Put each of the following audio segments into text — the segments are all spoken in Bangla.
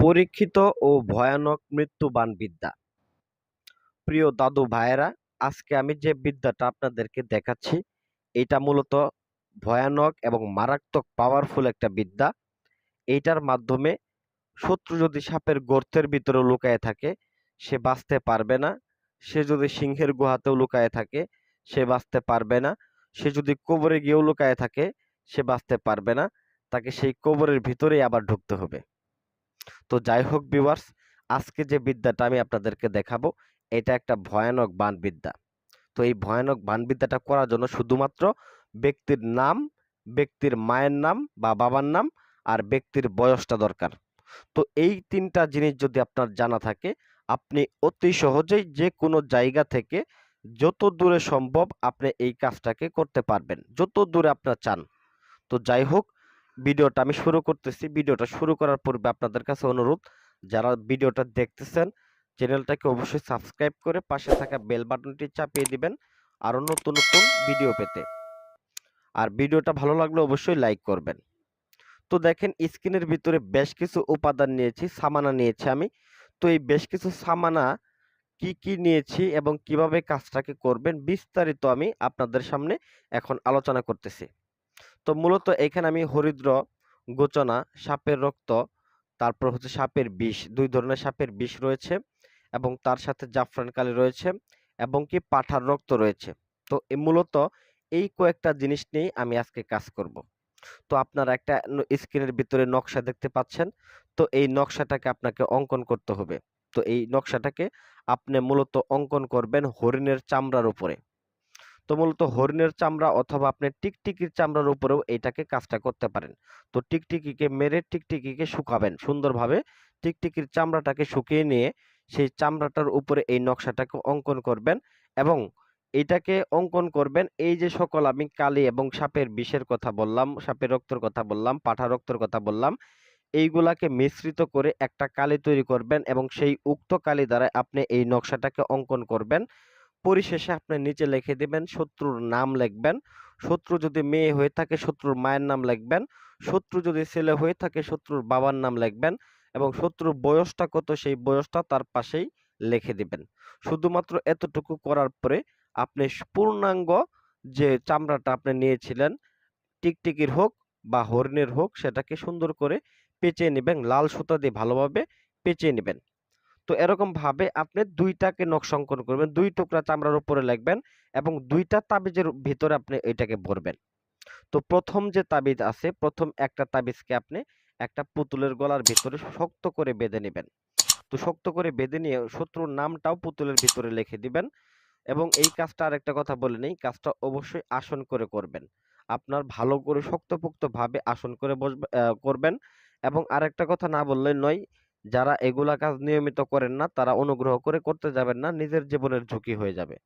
পরীক্ষিত ও ভয়ানক মৃত্যুবান বিদ্যা প্রিয় দাদু ভাইয়েরা, আজকে আমি যে বিদ্যাটা আপনাদেরকে দেখাচ্ছি, এটা মূলত ভয়ানক এবং মারাত্মক পাওয়ারফুল একটা বিদ্যা। এইটার মাধ্যমে শত্রু যদি সাপের গর্তের ভিতরে লুকায়ে থাকে, সে বাঁচতে পারবে না। সে যদি সিংহের গুহাতেও লুকায়ে থাকে, সে বাঁচতে পারবে না। সে যদি কবরে গিয়েও লুকায়ে থাকে, সে বাঁচতে পারবে না। তাকে সেই কবরের ভিতরেই আবার ঢুকতে হবে। তো যাই হোক ভিউয়ার্স আজকে যে বিদ্যাটা আমি আপনাদেরকে দেখাবো, এটা একটা ভয়ানক বানবিদ্যা। তো এই ভয়ানক বানবিদ্যাটা করার জন্য শুধুমাত্র ব্যক্তির নাম, ব্যক্তির মায়ের নাম বা বাবার নাম আর ব্যক্তির বয়সটা দরকার। তো এই তিনটা জিনিস যদি আপনার জানা থাকে, আপনি অতি সহজেই যে কোনো জায়গা থেকে যত দূরে সম্ভব আপনি এই কাজটাকে করতে পারবেন, যত দূরে আপনার চান। তো যাই হোক ভিডিওটা আমি শুরু করতেছি। ভিডিওটা শুরু করার পূর্বে আপনাদের কাছে অনুরোধ, যারা ভিডিওটা দেখতেছেন, চ্যানেলটাকে অবশ্যই সাবস্ক্রাইব করে পাশে থাকা বেল বাটনটি চাপিয়ে দিবেন আরও নতুন নতুন ভিডিও পেতে। আর ভিডিওটা ভালো লাগলে অবশ্যই লাইক করবেন। তো দেখেন, স্ক্রিনের ভিতরে বেশ কিছু উপাদান নিয়েছি, সামানা নিয়েছি আমি। তো এই বেশ কিছু সামানা কি কি নিয়েছি এবং কীভাবে কাজটাকে করবেন বিস্তারিত আমি আপনাদের সামনে এখন আলোচনা করতেছি। তো মূলত এখানে আমি হরিদ্র, গোচনা, সাপের রক্ত, তারপর হচ্ছে সাপের বিষ, দুই ধরনের সাপের বিষ রয়েছে এবং তার সাথে জাফরান কালি রয়েছে এবং কি পাঠার রক্ত রয়েছে। তো মূলত এই কয়েকটা জিনিস নিয়েই আমি আজকে কাজ করব। তো আপনারা একটা স্ক্রিনের ভিতরে নকশা দেখতে পাচ্ছেন। তো এই নকশাটাকে আপনাকে অঙ্কন করতে হবে। তো এই নকশাটাকে আপনি মূলত অঙ্কন করবেন হরিণের চামড়ার উপরে। তো মূলত হরিণের চামড়া অথবা আপনি টিকটিকির চামড়ার উপরেও এইটাকে কাজটা করতে পারেন। তো টিকটিকিকে মেরে টিকটিকিকে শুকাবেন। সুন্দরভাবে টিকটিকির চামড়াটাকে শুকিয়ে নিয়ে সেই চামড়াটার উপরে এই নকশাটাকে অঙ্কন করবেন এবং এইটাকে অঙ্কন করবেন এই যে সকল আমি কালি এবং সাপের বিষের কথা বললাম, সাপের রক্তর কথা বললাম, পাঠা রক্তর কথা বললাম, এইগুলাকে মিশ্রিত করে একটা কালি তৈরি করবেন এবং সেই উক্ত কালি দ্বারা আপনি এই নকশাটাকে অঙ্কন করবেন। পরিশেষে আপনি নিচে লিখে দিবেন, শত্রুর নাম লিখবেন। শত্রু যদি মেয়ে হয়ে থাকে, শত্রুর মায়ের নাম লিখবেন। শত্রু যদি ছেলে হয়ে থাকে, শত্রুর বাবার নাম লিখবেন এবং শত্রুর বয়সটা কত, সেই বয়সটা তার পাশেই লিখে দিবেন। শুধুমাত্র এতটুকু করার পরে আপনি পূর্ণাঙ্গ যে চামড়াটা আপনি নিয়েছিলেন, টিকটিকির হোক বা হরিণের হোক, সেটাকে সুন্দর করে পেঁচিয়ে নেবেন, লাল সুতা দিয়ে ভালোভাবে পেঁচিয়ে নেবেন। তো এরকম ভাবে আপনি দুইটাকে নকশা অঙ্কন করবেন। দুই টুকরা চামড়ার উপরে লিখবেন এবং দুইটা তাবিজের ভিতরে আপনি এটাকে ভরবেন। তো প্রথম যে তাবিজ আছে, প্রথম একটা তাবিজকে আপনি একটা পুতুলের গলার ভিতরে শক্ত করে বেঁধে নেবেন। তো শক্ত করে বেঁধে নিয়ে শত্রুর নামটাও পুতুলের ভিতরে লিখে দিবেন এবং এই কাজটা আরেকটা কথা বলে নেই, কাজটা অবশ্যই আসন করে করবেন। আপনার ভালো করে শক্তপোক্ত ভাবে আসন করে বসবে করবেন এবং আরেকটা কথা না বললে নয় যারা এগুলা কাজ নিয়মিত করেন না, তারা অনুগ্রহ করে করতে যাবেন না, নিজের জীবনের ঝুঁকি হয়ে যাবে।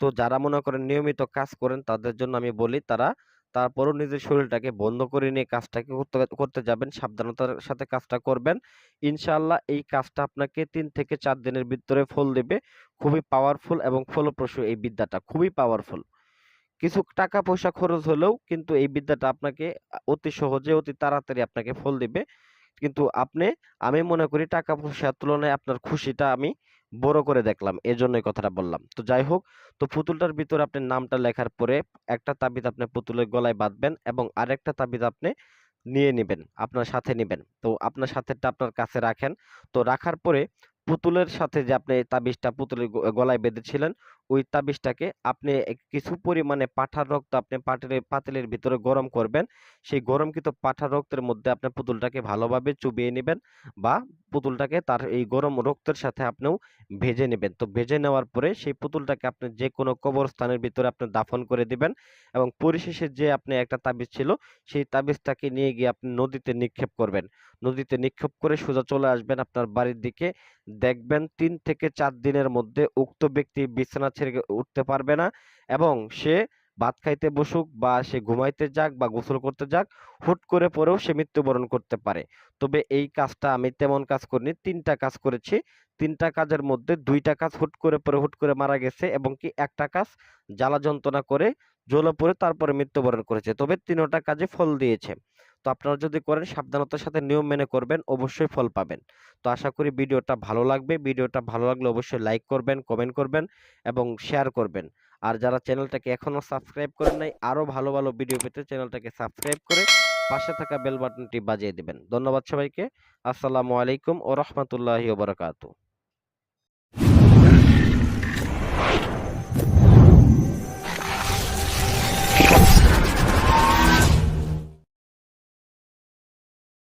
তো যারা মনে করেন নিয়মিত কাজ করেন, তাদের জন্য আমি বলি তারা তারপরও নিজের শরীরটাকে বন্ধ করে নিয়ে কাজটাকে করতে যাবেন, সাবধানতার সাথে কাজটা করবেন। ইনশাআল্লাহ এই কাজটা আপনাকে তিন থেকে চার দিনের ভিতরে ফল দেবে। খুবই পাওয়ারফুল এবং ফলপ্রসূ এই বিদ্যাটা, খুবই পাওয়ারফুল কিছু টাকা পয়সা খরচ হলেও কিন্তু এই বিদ্যাটা আপনাকে অতি সহজে, অতি তাড়াতাড়ি আপনাকে ফল দিবে। কিন্তু আপনি, আমি মনে করি টাকা পয়সার তুলনায় আপনার খুশিটা আমি বড় করে দেখলাম, এজন্যই কথাটা বললাম। তো যাই হোক, তো পুতুলটার ভিতরে আপনি নামটা লেখার পরে একটা তাবিজ আপনি পুতুলের গলায় বাঁধবেন এবং আরেকটা তাবিদ আপনি নিয়ে নেবেন, আপনার সাথে নেবেন। তো আপনার সাথেটা আপনার কাছে রাখেন। তো রাখার পরে পুতুলের সাথে যে আপনি তাবিজটা পুতুলের গলায় বেঁধেছিলেন ওই তাবিজটাকে আপনি কিছু পরিমাণে পাঠার রক্ত আপনি পাটের, পাতিলের ভিতরে গরম করবেন। সেই গরমকৃত পাঠার রক্তের মধ্যে আপনি পুতুলটাকে ভালোভাবে চুবিয়ে নেবেন বা পুতুলটাকে তার এই গরম রক্তের সাথে আপনিও ভেজে নেবেন। তো ভেজে নেওয়ার পরে সেই পুতুলটাকে আপনি যে কোনো কবরস্থানের ভিতরে আপনি দাফন করে দিবেন এবং পরিশেষে যে আপনি একটা তাবিজ ছিল, সেই তাবিজটাকে নিয়ে গিয়ে আপনি নদীতে নিক্ষেপ করবেন। নদীতে নিক্ষেপ করে সোজা চলে আসবেন আপনার বাড়ির দিকে। দেখবেন তিন থেকে চার দিনের মধ্যে উক্ত ব্যক্তি বিছানা ছেড়ে উঠতে পারবে না এবং সে ভাত খাইতে বসুক বা সে ঘুমাইতে যাক বা গোসল করতে যাক, হুট করে পরেও সে মৃত্যুবরণ করতে পারে। তবে এই কাজটা আমি তেমন কাজ করিনি, তিনটা কাজ করেছি। তিনটা কাজের মধ্যে দুইটা কাজ হুট করে পরে হুট করে মারা গেছে এবং কি একটা কাজ জ্বালা যন্ত্রণা করে জ্বলে পড়ে তারপরে মৃত্যুবরণ করেছে। তবে তিনোটা কাজে ফল দিয়েছে। তো আপনারা যদি করেন, সাবধানতার সাথে নিয়ম মেনে করবেন, অবশ্যই ফল পাবেন। তো আশা করি ভিডিওটা ভালো লাগবে। ভিডিওটা ভালো লাগলে অবশ্যই লাইক করবেন, কমেন্ট করবেন এবং শেয়ার করবেন। আর যারা চ্যানেলটাকে এখনও সাবস্ক্রাইব করেন নাই আরও ভালো ভালো ভিডিও পেতে চ্যানেলটাকে সাবস্ক্রাইব করে পাশে থাকা বেল বাটনটি বাজিয়ে দিবেন। ধন্যবাদ সবাইকে। আসসালামু আলাইকুম ও রহমতুল্লাহি ওবরাকাতু